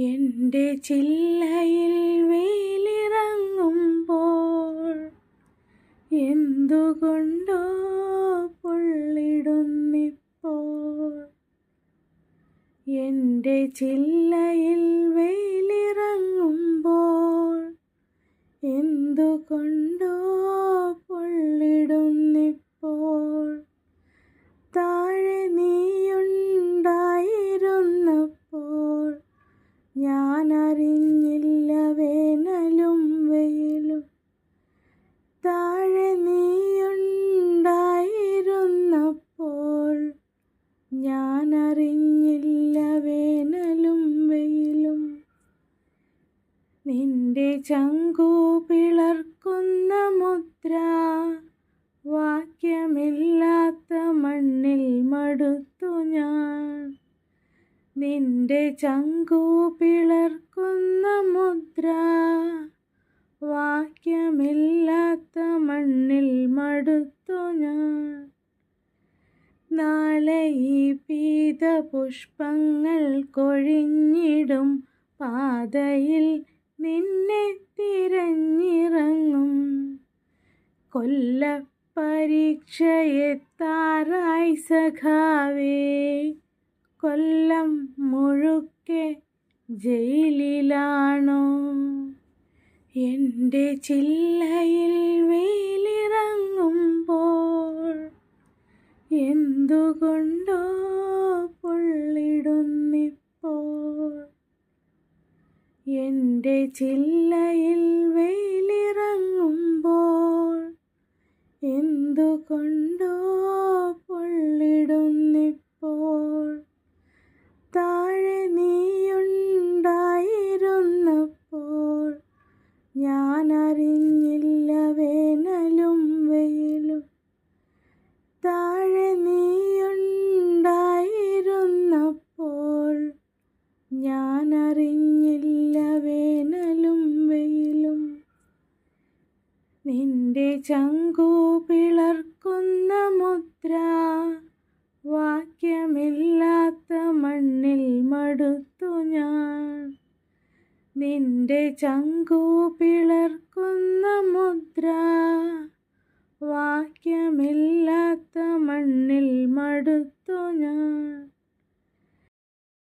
എന്റെ ചില്ലയിൽ വെയിലിറങ്ങുമ്പോൾ എന്തുകൊണ്ടോ പൊള്ളിടുന്നിപ്പോൾ. എന്റെ ചില്ലയിൽ വെയിലിറങ്ങുമ്പോൾ എന്തുകൊണ്ടോ ചങ്കു പിളർക്കുന്ന മുദ്ര. വാക്യമില്ലാത്ത മണ്ണിൽ മടുത്തു ഞാൻ. നിന്റെ ചങ്കു പിളർക്കുന്ന മുദ്ര. വാക്യമില്ലാത്ത മണ്ണിൽ മടുത്തു ഞാൻ. നാളെ ഈ പീത പുഷ്പങ്ങൾ കൊഴിഞ്ഞിടും. പാതയിൽ നിന്നെ തിരഞ്ഞിറങ്ങും. കൊല്ല പരീക്ഷയെത്താറായി സഖാവേ. കൊല്ലം മുഴുക്കെ ജയിലിലാണോ? എന്റെ ചില്ലയിൽ വെയിലിറങ്ങുമ്പോൾ എന്റെ ചില്ലയിൽ വെയിലിറങ്ങുമ്പോൾ എന്തുകൊണ്ടോ നിന്റെ ചങ്കു പിളർക്കുന്ന മുദ്ര. വാക്യമില്ലാത്ത മണ്ണിൽ മടുത്തു ഞാൻ. നിന്റെ ചങ്കു പിളർക്കുന്ന മുദ്ര. വാക്യമില്ലാത്ത മണ്ണിൽ മടുത്തു